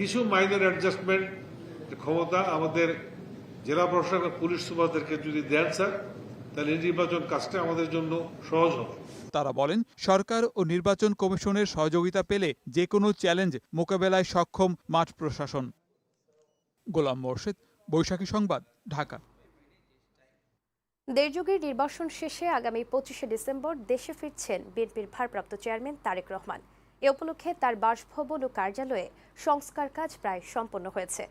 কিছু minor adjustment ক্ষমতা আমাদের জেলা প্রশাসক এবং পুলিশ সুপারদেরকে যদি দেন স্যার তাহলে নির্বাচন কাজটা আমাদের জন্য সহজ হবে। তারা বলেন সরকার ও নির্বাচন কমিশনের সহযোগিতা পেলে যে কোনো চ্যালেঞ্জ মোকাবেলায় সক্ষম মাঠ প্রশাসন। গোলাম মোর্শেদ বৈশাখী সংবাদ ঢাকা। দেড়যুগের নির্বাচন শেষে আগামী পঁচিশে ডিসেম্বর দেশে ফিরছেন বিএনপির ভারপ্রাপ্ত চেয়ারম্যান তারেক রহমান। এ উপলক্ষে তার বাসভবন ও কার্যালয়ে সংস্কার কাজ প্রায় সম্পন্ন হয়েছে।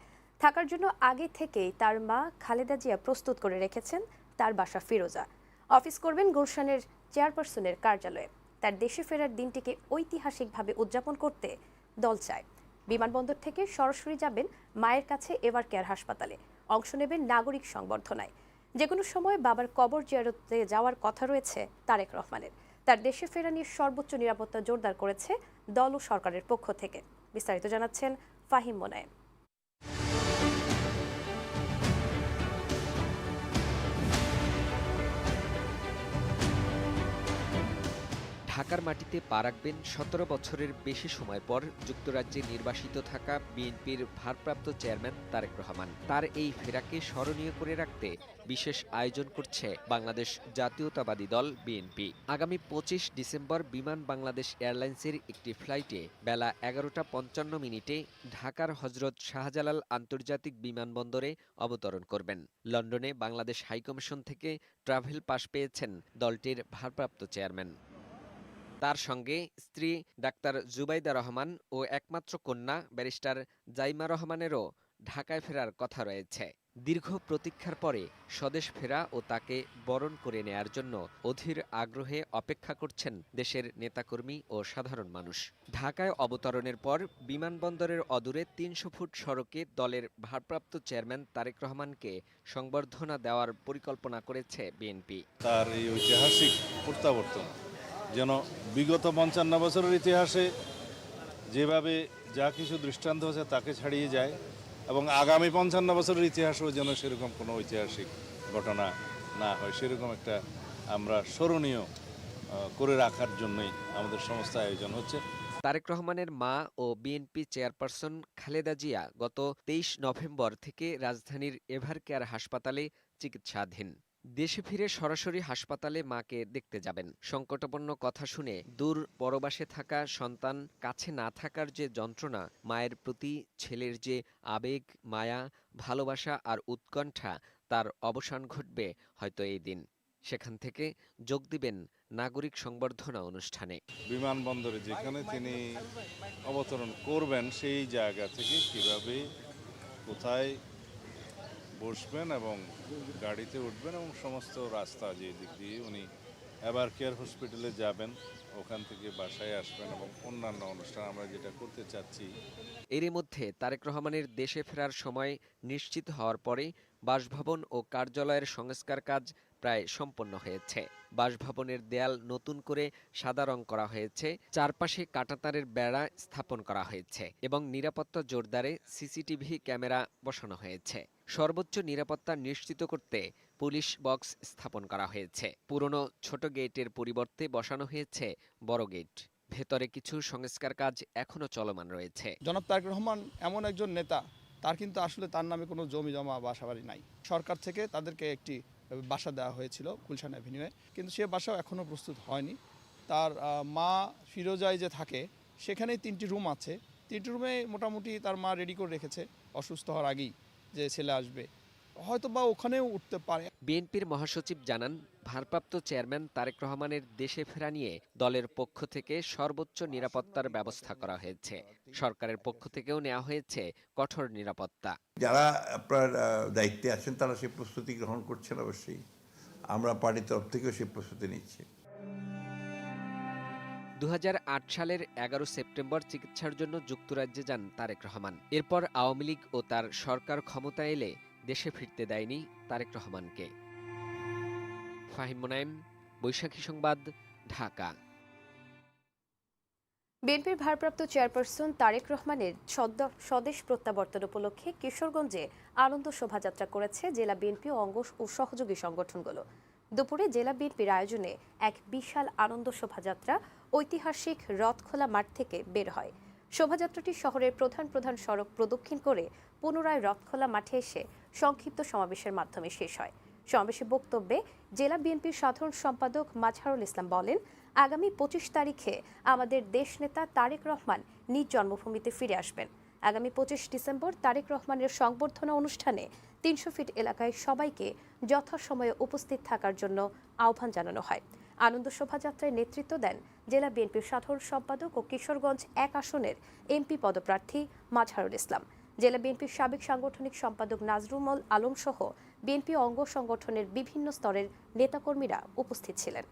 থাকার জন্য আগে থেকেই তার মা খালেদা জিয়া প্রস্তুত করে রেখেছেন তার বাসা ফিরোজা। অফিস করবেন গুলশানের চেয়ারপারসনের কার্যালয়ে। তার দেশে ফেরার দিনটিকে ঐতিহাসিকভাবে উদযাপন করতে দল চায়। বিমানবন্দর থেকে সরাসরি যাবেন মায়ের কাছে এভার কেয়ার হাসপাতালে। অংশ নেবেন নাগরিক সংবর্ধনায়। যে কোনো সময় বাবার কবর জিয়ারতে যাওয়ার কথা রয়েছে তারেক রহমানের। তার দেশে ফেরা নিয়ে সর্বোচ্চ নিরাপত্তা জোরদার করেছে দল ও সরকারের পক্ষ থেকে। বিস্তারিত জানাচ্ছেন ফাহিম মোনায়েম। ঢাকার মাটিতে পা রাখবেন সতেরো বছরের বেশি সময় পর যুক্তরাজ্যে নির্বাসিত থাকা বিএনপির ভারপ্রাপ্ত চেয়ারম্যান তারেক রহমান। তার এই ফেরাকে স্মরণীয় করে রাখতে বিশেষ আয়োজন করছে বাংলাদেশ জাতীয়তাবাদী দল বিএনপি। আগামী পঁচিশ ডিসেম্বর বিমান বাংলাদেশ এয়ারলাইন্সের একটি ফ্লাইটে বেলা এগারোটা পঞ্চান্ন মিনিটে ঢাকার হজরত শাহজালাল আন্তর্জাতিক বিমানবন্দরে অবতরণ করবেন। লন্ডনে বাংলাদেশ হাইকমিশন থেকে ট্রাভেল পাস পেয়েছেন দলটির ভারপ্রাপ্ত চেয়ারম্যান। তার সঙ্গে স্ত্রী ডাক্তার জুবাইদা রহমান ও একমাত্র কন্যা ব্যারিস্টার জাইমা রহমানেরও ঢাকায় ফেরার কথা রয়েছে। দীর্ঘ প্রতীক্ষার পরে স্বদেশ ফেরা ও তাকে বরণ করে নেয়ার জন্য অধীর আগ্রহে অপেক্ষা করছেন দেশের নেতাকর্মী ও সাধারণ মানুষ। ঢাকায় অবতরণের পর বিমানবন্দরের অদূরে তিনশো ফুট সড়কে দলের ভারপ্রাপ্ত চেয়ারম্যান তারেক রহমানকে সংবর্ধনা দেওয়ার পরিকল্পনা করেছে বিএনপি। তার এই ঐতিহাসিক প্রত্যাবর্তন যেন বিগত পঞ্চান্ন বছরের ইতিহাসে যেভাবে যা কিছু দৃষ্টান্ত হয়েছে তাকে ছাড়িয়ে যায় এবং আগামী পঞ্চান্ন বছরের ইতিহাসেও যেন সেরকম কোনো ঐতিহাসিক ঘটনা না হয়, সেরকম একটা আমরা স্মরণীয় করে রাখার জন্যই আমাদের সমস্ত আয়োজন হচ্ছে। তারেক রহমানের মা ও বিএনপি চেয়ারপারসন খালেদা জিয়া গত তেইশ নভেম্বর থেকে রাজধানীর এভারকেয়ার হাসপাতালে চিকিৎসাধীন। দেশে ফিরে সরাসরি হাসপাতালে মাকে দেখতে যাবেন। সংকটাপন্ন কথা শুনে দূর পরবাসে থাকা সন্তান, কাছে না থাকার যে যন্ত্রণা, মায়ের প্রতি ছেলের যে আবেগ, মায়া, ভালোবাসা আর উৎকণ্ঠা, তার অবসান ঘটবে হয়তো এই দিন। সেখান থেকে যোগ দিবেন নাগরিক সংবর্ধনা অনুষ্ঠানে। বিমানবন্দরে যেখানে তিনি অবতরণ করবেন, সেই জায়গা থেকে কীভাবে, কোথায় বসবেন এবং গাড়িতে উঠবেন এবং সমস্ত রাস্তা যে দিক দিয়ে উনি এবার কেয়ার হসপিটালে যাবেন, ওখান থেকে বাসায় আসবেন এবং অন্যান্য অনুষ্ঠান আমরা যেটা করতে চাচ্ছি। এরই মধ্যে তারেক রহমানের দেশে ফেরার সময় নিশ্চিত হওয়ার পরে বাসভবন ও কার্যালয়ের সংস্কার কাজ প্রায় সম্পন্ন হয়েছে। বাসভবনের দেয়াল নতুন করে সাদা রং করা হয়েছে। চারপাশে কাঁটাতারের বেড়া স্থাপন করা হয়েছে এবং নিরাপত্তা জোরদারে সিসিটিভি ক্যামেরা বসানো হয়েছে। সর্বোচ্চ নিরাপত্তা নিশ্চিত করতে পুলিশ বক্স স্থাপন করা হয়েছে। পুরনো ছোট গেটের পরিবর্তে বসানো হয়েছে বড় গেট। ভেতরে কিছু সংস্কার কাজ এখনও চলমান রয়েছে। জনাব তারেক রহমান, এমন একজন নেতা, তার কিন্তু আসলে তার নামে কোনো জমি জমা বাসা বাড়ি নাই। সরকার থেকে তাদেরকে একটি বাসা দেওয়া হয়েছিল গুলশান অ্যাভিনিউয়ে। কিন্তু সে বাসাও এখনও প্রস্তুত হয়নি। তার মা ফিরোজায় যে থাকে, সেখানেই তিনটি রুম আছে। তিনটি রুমে মোটামুটি তার মা রেডি করে রেখেছে, অসুস্থ হওয়ার আগেই যে ছেলে আসবে। হয়তো বা ওখানেও উঠতে পারে। বিএনপির মহাসচিব জানান ভারপ্রাপ্ত চেয়ারম্যান তারেক রহমানের দেশে ফেরা নিয়ে দলের পক্ষ থেকে সর্বোচ্চ নিরাপত্তার ব্যবস্থা করা হয়েছে। সরকারের পক্ষ থেকেও নেওয়া হয়েছে কঠোর নিরাপত্তা। যারা আপনার দায়িত্বে আছেন তারা সেই প্রস্তুতি গ্রহণ করছেন অবশ্যই। আমরা পার্টির তরফ থেকেও সেই প্রস্তুতি নিচ্ছি। দু সালের এগারো সেপ্টেম্বর চিকিৎসার জন্য যুক্তরাজ্যে যান তারেক রহমান। এরপর আওয়ামী লীগ ও তার সরকার ক্ষমতা এলে দেশে ফিরতে দেয়নি তারেক রহমানকে। ফাহিম মোনায়েম, বৈশাখী সংবাদ, ঢাকা। বিএনপির ভারপ্রাপ্ত চেয়ারপারসন তারেক রহমানের স্বদেশ প্রত্যাবর্তন উপলক্ষে কিশোরগঞ্জে আনন্দ শোভাযাত্রা করেছে জেলা বিএনপি অঙ্গ ও সহযোগী সংগঠনগুলো। দুপুরে জেলা বিএনপির আয়োজনে এক বিশাল আনন্দ শোভাযাত্রা ঐতিহাসিক রথখোলা মাঠ থেকে বের হয়। শোভাযাত্রাটি শহরের প্রধান প্রধান সড়ক প্রদক্ষিণ করে পুনরায় রথখোলা মাঠে এসে সংক্ষিপ্ত সমাবেশের মাধ্যমে শেষ হয়। সমাবেশে বক্তব্যে জেলা বিএনপির সাধারণ সম্পাদক মাজহারুল ইসলাম বলেন, আগামী পঁচিশ তারিখে আমাদের দেশনেতা তারেক রহমান নিজ জন্মভূমিতে ফিরে আসবেন। আগামী পঁচিশ ডিসেম্বর তারেক রহমানের সংবর্ধনা অনুষ্ঠানে তিনশো ফিট এলাকায় সবাইকে যথাসময়ে উপস্থিত থাকার জন্য আহ্বান জানানো হয়। আনন্দ শোভাযাত্রায় নেতৃত্ব দেন জেলা বিএনপির সাধারণ সম্পাদক ও কিশোরগঞ্জ এক আসনের এমপি পদপ্রার্থী মাজহারুল ইসলাম। জেলা বিএনপির সাবেক সাংগঠনিক সম্পাদক নাজরুমল আলম সহ বিএনপি অঙ্গ সংগঠনের বিভিন্ন স্তরের নেতাকর্মীরা উপস্থিত ছিলেন।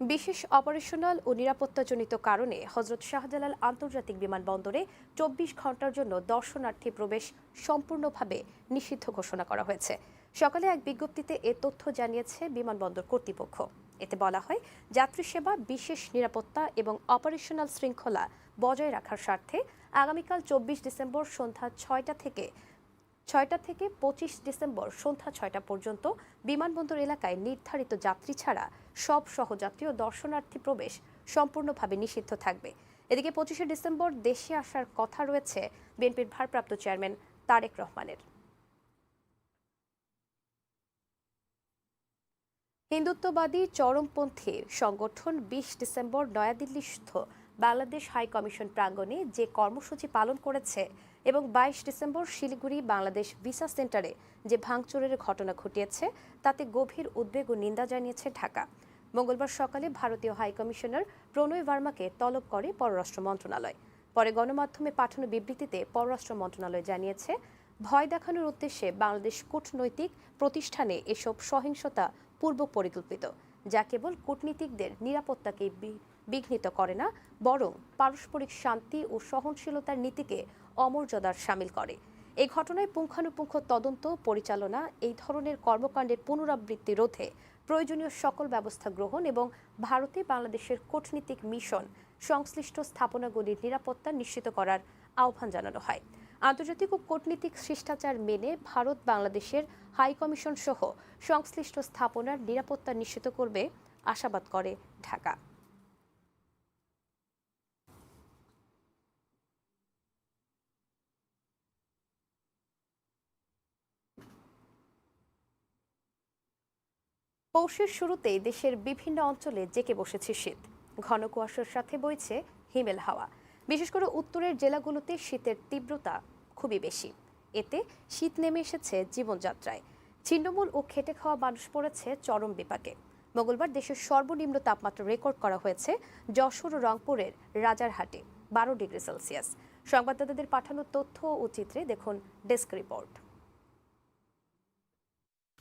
বিশেষ অপারেশনাল ও নিরাপত্তাজনিত কারণে হজরত শাহজালাল আন্তর্জাতিক বিমানবন্দরে চব্বিশ ঘণ্টার জন্য দর্শনার্থী প্রবেশ সম্পূর্ণভাবে নিষিদ্ধ ঘোষণা করা হয়েছে। সকালে এক বিজ্ঞপ্তিতে এ তথ্য জানিয়েছে বিমানবন্দর কর্তৃপক্ষ। এতে বলা হয়, যাত্রী সেবা, বিশেষ নিরাপত্তা এবং অপারেশনাল শৃঙ্খলা বজায় রাখার স্বার্থে আগামীকাল চব্বিশ ডিসেম্বর সন্ধ্যা ছয়টা থেকে ছয়টা থেকে পঁচিশ ডিসেম্বর সন্ধ্যা ছয়টা পর্যন্ত বিমানবন্দর এলাকায় নির্ধারিত যাত্রী ছাড়া সব সহযাত্রী ও দর্শনার্থী প্রবেশ সম্পূর্ণভাবে নিষিদ্ধ থাকবে। এদিকে পঁচিশে ডিসেম্বর দেশে আসার কথা রয়েছে বিএনপির ভারপ্রাপ্ত চেয়ারম্যান তারেক রহমানের। হিন্দুত্ববাদী চরমপন্থী সংগঠন বিশ ডিসেম্বর নয়াদিল্লিস্থ বাংলাদেশ হাই কমিশন প্রাঙ্গণে যে কর্মসূচি পালন করেছে এবং বাইশ ডিসেম্বর শিলিগুড়ি বাংলাদেশ ভিসা সেন্টারে যে ভাঙচুরের ঘটনা ঘটিয়েছে, তাতে গভীর উদ্বেগ ও নিন্দা জানিয়েছে ঢাকা। মঙ্গলবার সকালে ভারতীয় হাই কমিশনার প্রণয় ভার্মাকে তলব করে পররাষ্ট্র মন্ত্রণালয়। পরে গণমাধ্যমে পাঠানো বিবৃতিতে পররাষ্ট্র মন্ত্রণালয় জানিয়েছে, ভয় দেখানোর উদ্দেশ্যে বাংলাদেশ কূটনৈতিক প্রতিষ্ঠানে এসব সহিংসতা পূর্ব পরিকল্পিত যা কেবল কূটনীতিকদের নিরাপত্তাকে বিঘ্নিত করে না, বরং পারস্পরিক শান্তি ও সহনশীলতার নীতিকে অমর্যাদার সামিল করে। এই ঘটনায় পুঙ্খানুপুঙ্খ তদন্ত, পরিচালনা, এই ধরনের কর্মকাণ্ডের পুনরাবৃত্তি রোধে প্রয়োজনীয় সকল ব্যবস্থা গ্রহণ এবং ভারতে বাংলাদেশের কূটনীতিক মিশন সংশ্লিষ্ট স্থাপনাগুলির নিরাপত্তা নিশ্চিত করার আহ্বান জানানো হয়। আন্তর্জাতিক ও কূটনীতিক শিষ্টাচার মেনে ভারত বাংলাদেশের হাই কমিশন সহ সংশ্লিষ্ট স্থাপনার নিরাপত্তা নিশ্চিত করবে আশাবাদ করে ঢাকা। পৌষের শুরুতেই দেশের বিভিন্ন অঞ্চলে জেকে বসেছে শীত। ঘন কুয়াশার সাথে বইছে হিমেল হাওয়া। বিশেষ করে উত্তরের জেলাগুলোতে শীতের তীব্রতা খুবই বেশি। এতে শীত নেমে এসেছে জীবনযাত্রায়। ছিন্নমূল ও খেটে খাওয়া মানুষ পড়েছে চরম বিপাকে। মঙ্গলবার দেশের সর্বনিম্ন তাপমাত্রা রেকর্ড করা হয়েছে যশোর ও রংপুরের রাজারহাটে, বারো ডিগ্রি সেলসিয়াস। সংবাদদাতাদের পাঠানো তথ্য ও চিত্রে দেখুন ডেস্ক রিপোর্ট।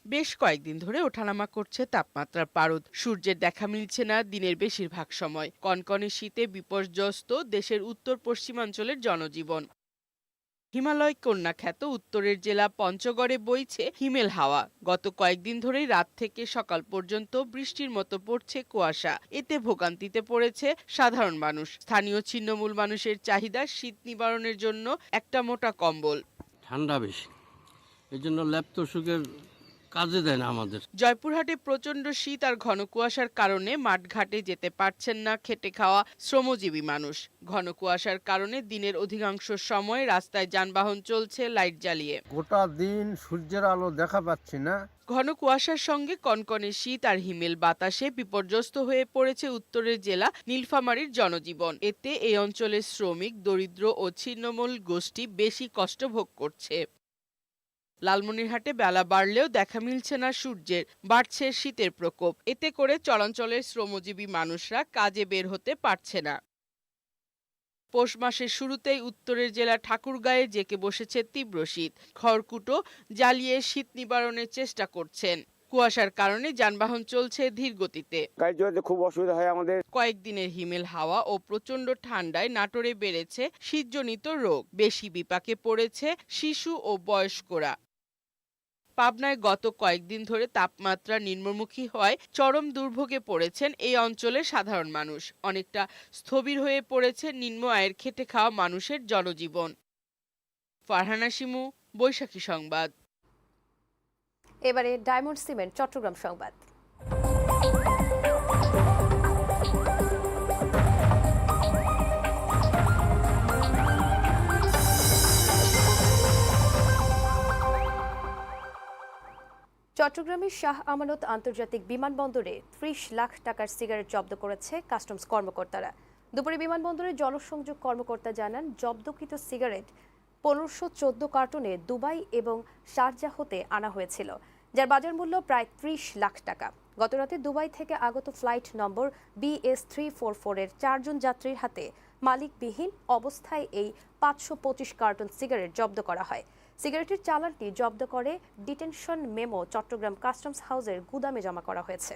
বেশ কয়েকদিন ধরে ওঠানামা করছে তাপমাত্রার পারদ। সূর্যের দেখা মিলছে না দিনের বেশিরভাগ সময়। কনকনে শীতে বিপর্যস্ত দেশের উত্তর পশ্চিমাঞ্চলের জনজীবন। হিমালয় কন্যা খ্যাত উত্তরের জেলা পঞ্চগড়ে বইছে হিমেল হাওয়া। গত কয়েকদিন ধরেই রাত থেকে সকাল পর্যন্ত বৃষ্টির মতো পড়ছে কুয়াশা। এতে ভোগান্তিতে পড়েছে সাধারণ মানুষ। স্থানীয় ছিন্নমূল মানুষের চাহিদা শীত নিবারণের জন্য একটা মোটা কম্বল। ঠান্ডা বেশি। এই জন্য ল্যাপ্ত তো সুখের কাজে দেয় না আমাদের। জয়পুরহাটে প্রচণ্ড শীত আর ঘন কুয়াশার কারণে মাঠঘাটে যেতে পারছেন না খেটে খাওয়া শ্রমজীবী মানুষ। ঘন কুয়াশার কারণে দিনের অধিকাংশ সময় রাস্তায় যানবাহন চলছে লাইট জ্বালিয়ে। গোটা দিন সূর্যের আলো দেখা পাচ্ছি না। ঘন কুয়াশার সঙ্গে কনকনে শীত আর হিমেল বাতাসে বিপর্যস্ত হয়ে পড়েছে উত্তরের জেলা নীলফামারীর জনজীবন। এতে এই অঞ্চলের শ্রমিক দরিদ্র ও ছিন্নমূল গোষ্ঠী বেশি কষ্ট ভোগ করছে। লালমনিরহাটে বেলা বাড়লেও দেখা মিলছে না সূর্যের, বাড়ছে শীতের প্রকোপ। এতে করে চলাঞ্চলের শ্রমজীবী মানুষরা কাজে বের হতে পারছে না। পৌষ মাসের শুরুতেই উত্তরের জেলা ঠাকুরগাঁয়ে জেঁকে বসেছে তীব্র শীত। খড়কুটো জ্বালিয়ে শীত নিবারণের চেষ্টা করছেন। কুয়াশার কারণে যানবাহন চলছে ধীর গতিতে। গাড়ি চলাতে খুব অসুবিধা হয় আমাদের। কয়েকদিনের হিমেল হাওয়া ও প্রচণ্ড ঠান্ডায় নাটোরে বেড়েছে শীতজনিত রোগ। বেশি বিপাকে পড়েছে শিশু ও বয়স্করা। পাবনায় গত কয়েকদিন ধরে তাপমাত্রা নিম্নমুখী হওয়ায় চরম দুর্ভোগে পড়েছেন এই অঞ্চলের সাধারণ মানুষ। অনেকটা স্থবির হয়ে পড়েছে নিম্ন আয়ের খেটে খাওয়া মানুষের জনজীবন। ফারহানা শিমু বৈশাখী সংবাদ। এবারে ডায়মন্ড সিমেন্ট, চট্টগ্রাম সংবাদ। চট্টগ্রামের শাহ আমানত আন্তর্জাতিক বিমানবন্দরে ত্রিশ লাখ টাকার সিগারেট জব্দ করেছে কাস্টমস কর্মকর্তারা। দুপুরে বিমানবন্দরে জনসংযোগ কর্মকর্তা জানান, জব্দকৃত সিগারেট পনেরোশো চোদ্দ কার্টনে দুবাই এবং শারজাহতে আনা হয়েছিল। যার বাজার মূল্য প্রায় ত্রিশ লাখ টাকা। গতরাতে দুবাই থেকে আগত flight number BS three four ফোরের চারজন যাত্রীর হাতে মালিকবিহীন অবস্থায় এই পাঁচশো পঁচিশ কার্টন সিগারেট জব্দ করা হয়। সিগারেটের চালানটি জব্দ করে ডিটেনশন মেমো চট্টগ্রাম কাস্টমস হাউসের গুদামে জমা করা হয়েছে।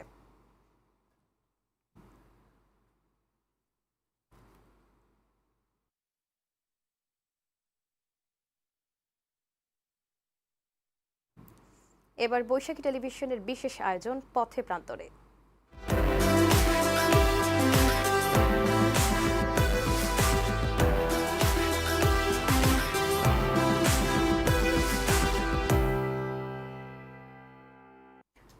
এবার বৈশাখী টেলিভিশনের বিশেষ আয়োজন পথে প্রান্তরে।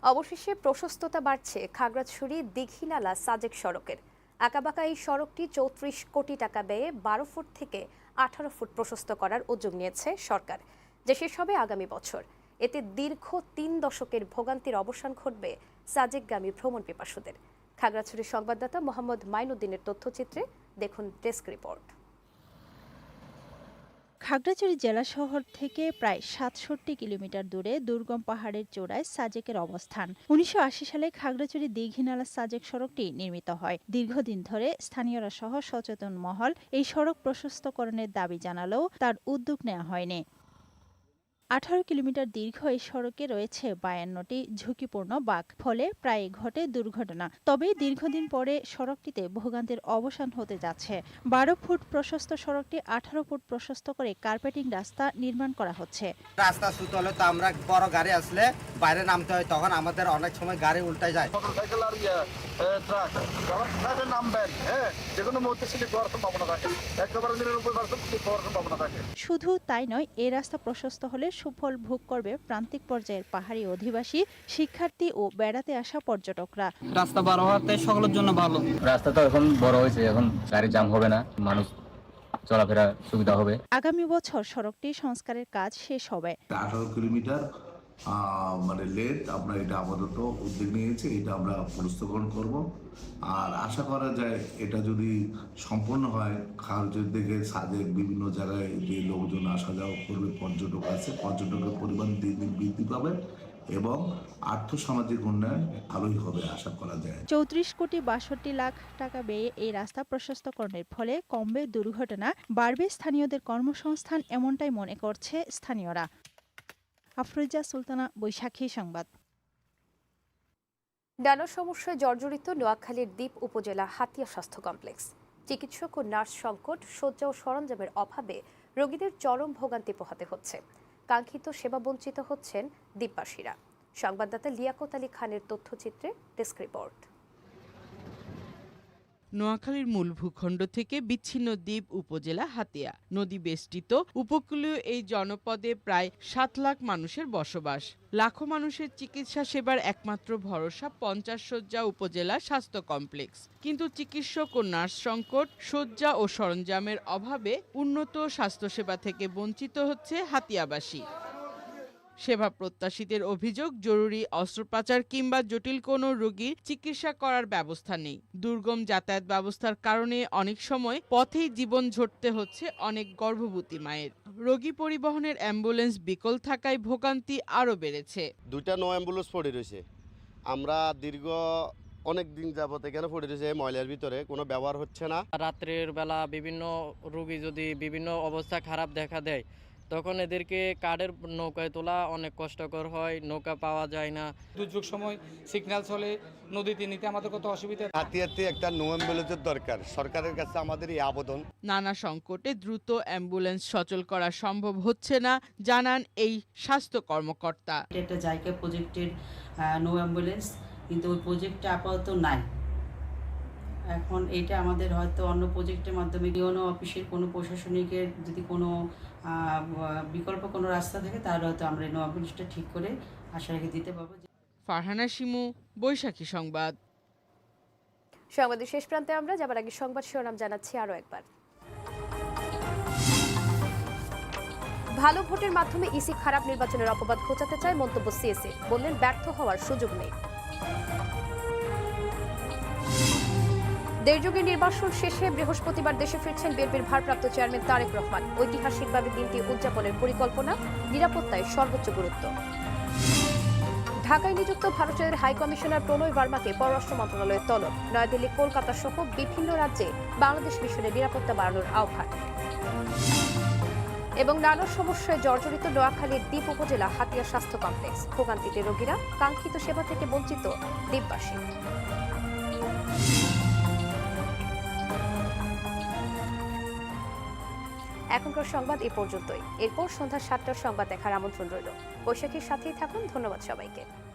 অবশেষে প্রশস্ততা বাড়ছে খাগড়াছড়ি দীঘিনালা সাজেক সড়কের। আঁকাবাঁকা এই সড়কটি চৌত্রিশ কোটি টাকা ব্যয়ে বারো ফুট থেকে আঠারো ফুট প্রশস্ত করার উদ্যোগ নিয়েছে সরকার। যে শেষ হবে আগামী বছর। এতে দীর্ঘ তিন দশকের ভোগান্তির অবসান ঘটবে সাজেকগামী ভ্রমণ পিপাসুদের। খাগড়াছড়ির সংবাদদাতা মোহাম্মদ মাইনুদ্দিনের তথ্যচিত্রে দেখুন ডেস্ক রিপোর্ট। খাগড়াছড়ি জেলা শহর থেকে প্রায় সাতষট্টি কিলোমিটার দূরে দুর্গম পাহাড়ের চূড়ায় সাজেকের অবস্থান। উনিশশো আশি সালে খাগড়াছড়ি দীঘিনালা সাজেক সড়কটি নির্মিত হয়। দীর্ঘদিন ধরে স্থানীয়রা সহ সচেতন মহল এই সড়ক প্রশস্তকরণের দাবি জানালেও তার উদ্যোগ নেওয়া হয়নি। আঠারো কিলোমিটার দীর্ঘ এই সড়কে রয়েছে বায়ান্নটি ঝুঁকিপূর্ণ বাঁক ফলে প্রায় ঘটে দুর্ঘটনা। তবে দীর্ঘদিন পরে সড়কটিতে ভোগান্তির অবসান হতে যাচ্ছে। বারো ফুট প্রশস্ত সড়কটি আঠারো ফুট প্রশস্ত করে কার্পেটিং রাস্তা নির্মাণ করা হচ্ছে। রাস্তা সুতো হলে তো আমরা বড় গাড়ি আসলে বাইরে নামতে হয় তখন আমাদের অনেক সময় গাড়ি উল্টে যায়। ইয়ে হ্যাঁ শুধু তাই নয় এই রাস্তা প্রশস্ত হলে সুফল ভোগ করবে প্রান্তিক পর্যায়ের পাহাড়ি অধিবাসী শিক্ষার্থী ও বেড়াতে আসা পর্যটকরা। রাস্তা বড় হওয়াতে সকলের জন্য ভালো। রাস্তা তো এখন বড় হয়েছে এখন গাড়ি জাম হবে না মানুষ চলাফেরা সুবিধা হবে। আগামী বছর সড়কটি সংস্কারের কাজ শেষ হবে। আঠারো কিলোমিটার মানে লেট আমরা এটা আপাতত উদ্যোগ নিয়েছি, এটা আমরা প্রস্তুতকরণ করব। আর আশা করা যায় এটা যদি সম্পূর্ণ হয় খারজের দিকে সাজেক বিভিন্ন জায়গায় যে লোকজন আসা যাওয়া করবে, পর্যটক আছে, পর্যটকের পরিমাণ দিন দিন বৃদ্ধি পাবে এবং আর্থসামাজিক উন্নয়ন ভালোই হবে আশা করা যায়। চৌত্রিশ কোটি বাষট্টি লাখ টাকা ব্যয়ে এই রাস্তা প্রশস্তকরণের ফলে কমবে দুর্ঘটনা, বাড়বে স্থানীয়দের কর্মসংস্থান এমনটাই মনে করছে স্থানীয়রা। আফরোজা সুলতানা বৈশাখী সংবাদ। নানা সমস্যায় জর্জরিত নোয়াখালীর দ্বীপ উপজেলা হাতিয়া স্বাস্থ্য কমপ্লেক্স। চিকিৎসক ও নার্স সংকট, শয্যা ও সরঞ্জামের অভাবে রোগীদের চরম ভোগান্তি পোহাতে হচ্ছে। কাঙ্ক্ষিত সেবা বঞ্চিত হচ্ছেন দ্বীপবাসীরা। সংবাদদাতা লিয়াকত আলী খানের তথ্যচিত্রে ডেস্ক রিপোর্ট। নোয়াখালীর মূল ভূখণ্ড থেকে বিচ্ছিন্ন দ্বীপ উপজেলা হাতিয়া। নদী বেষ্টিত উপকূলীয় এই জনপদে প্রায় সাত লাখ মানুষের বসবাস। লাখো মানুষের চিকিৎসা সেবার একমাত্র ভরসা পঞ্চাশ শয্যা উপজেলা স্বাস্থ্য কমপ্লেক্স। কিন্তু চিকিৎসক ও নার্স সংকট, শয্যা ও সরঞ্জামের অভাবে উন্নত স্বাস্থ্যসেবা থেকে বঞ্চিত হচ্ছে হাতিয়াবাসী। সেবা প্রত্যাশীদের অভিযোগ জরুরি অস্ত্রোপচার কিংবা জটিল কোনো রোগীর চিকিৎসা করার ব্যবস্থা নেই। দুর্গম যাতায়াত ব্যবস্থার কারণে অনেক সময় পথেই জীবন ঝরতে হচ্ছে অনেক গর্ভবতী মায়ের। রোগী পরিবহনের অ্যাম্বুলেন্স বিকল থাকায় ভোগান্তি আরও বেড়েছে। দুইটা নো অ্যাম্বুলেন্স পড়ে রয়েছে। আমরা দীর্ঘ অনেক দিন যাবত এখানে পড়ে রয়েছে ময়লার ভিতরে কোনো ব্যবহার হচ্ছে না। রাত্রের বেলা বিভিন্ন রোগী যদি বিভিন্ন অবস্থা খারাপ দেখা দেয় তখন এদেরকে কাঠের নৌকায় তোলা অনেক কষ্টকর হয় নৌকা পাওয়া যায় না। দুর্যোগ সময় সিগন্যাল চলে নদীতে নিতে আমাদের কত অসুবিধা? হাতিয়াতে একটা নো অ্যাম্বুলেন্সের দরকার সরকারের কাছে আমাদের এই আবেদন। নানা সংকটে দ্রুত অ্যাম্বুলেন্স সচল করা সম্ভব হচ্ছে না জানান এই স্বাস্থ্য কর্মকর্তা। এটা একটা জায়গা প্রজেক্টের নো অ্যাম্বুলেন্স কিন্তু ওই প্রজেক্টটা আপাতত নাই। এখন এটা আমাদের হয়তো অন্য প্রজেক্টের মাধ্যমে কোনো অফিসের কোনো প্রশাসনিকের যদি কোনো বিকল্প কোনো রাস্তা থাকে তাহলে হয়তো আমরা নো অ্যাম্বুলেন্সটা ঠিক করে আশা রেখে দিতে পারব ফারহানা শিমু বৈশাখী সংবাদ। সংবাদের শেষ প্রান্তে আমরা যাবার আগে সংবাদ শিরোনাম জানাচ্ছি আরও একবার। ভালো ভোটের মাধ্যমে ইসি খারাপ নির্বাচনের অপবাদ ঘোচাতে চায় মন্তব্য সিএসি বললেন ব্যর্থ হওয়ার সুযোগ নেই। দেড়যুগের নির্বাসন শেষে বৃহস্পতিবার দেশে ফিরছেন বিএনপির ভারপ্রাপ্ত চেয়ারম্যান তারেক রহমান। ঐতিহাসিকভাবে দিনটি উদযাপনের পরিকল্পনা, নিরাপত্তায় সর্বোচ্চ গুরুত্ব। ঢাকায় নিযুক্ত ভারতের হাই কমিশনার প্রণয় বার্মাকে পররাষ্ট্র মন্ত্রণালয়ের তলব। নয়াদিল্লি, কলকাতা সহ বিভিন্ন রাজ্যে বাংলাদেশ মিশনের নিরাপত্তা বাড়ানোর আহ্বান। এবং নানা সমস্যায় জর্জরিত নোয়াখালীর দ্বীপ উপজেলা হাতিয়া স্বাস্থ্য কমপ্লেক্স। ভোগান্তিতে রোগীরা কাঙ্ক্ষিত সেবা থেকে বঞ্চিত দ্বীপবাসী। এখনকার সংবাদ এ পর্যন্তই। এরপর সন্ধ্যা সাতটার সংবাদ দেখার আমন্ত্রণ রইল। বৈশাখীর সাথেই থাকুন। ধন্যবাদ সবাইকে।